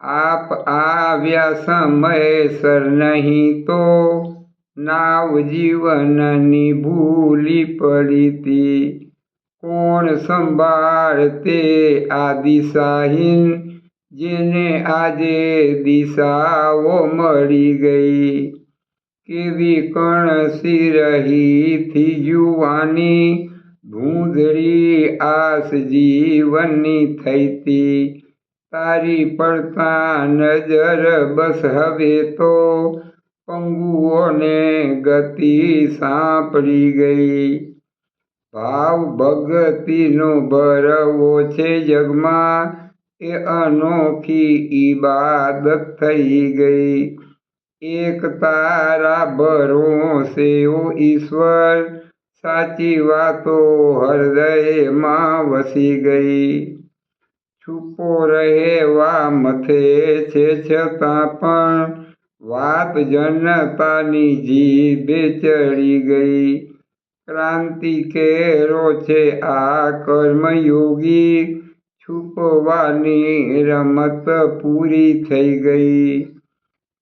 આપ આવ્યા સમયસર નહીં તો નાવ જીવનની ભૂલી પડીતી. કોણ સંભાળતે આ દિશાહીન જેને આજે દિશાઓ મળી ગઈ? કેવી કણસી રહી થી જુવાની ધૂંધળી આસ જીવનની થઈ તી તારી પડતા નજર બસ હવે તો પંગુઓને ગતિ સાંપડી ગઈ. ભાવ ભગતીનો ભરવો છે જગમાં, એ અનોખી ઈબાદત થઈ ગઈ. એક તારા ભરોસે ઓ ઈશ્વર, સાચી વાતો હૃદયમાં વસી ગઈ. છુપો રહેવા મથે છે છતાં પણ વાત જનતાની જીભે ચડી ગઈ. ક્રાંતિ કેરો છે આ કર્મયોગી. છુપવાની રમત પૂરી થઈ ગઈ.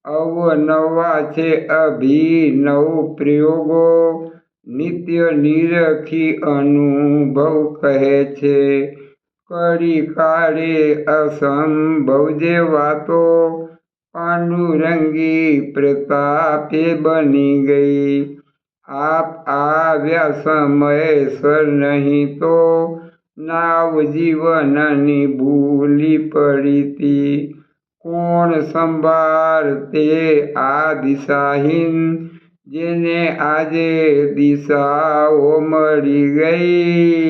અવનવા છે અભિનવ પ્રયોગો. નિત્ય નિરખી અનુભવ કહે છે. કરી કાઢે અસંભવ જે વાતો પાંડુરંગી પ્રતાપે બની ગઈ. આપ આવ્યા સમયસર નહીં તો નાવ જીવનની ભૂલી પડી કોણ કોણ સંભાળતે આ દિશાહીન જેને આજે દિશાઓ મળી ગઈ?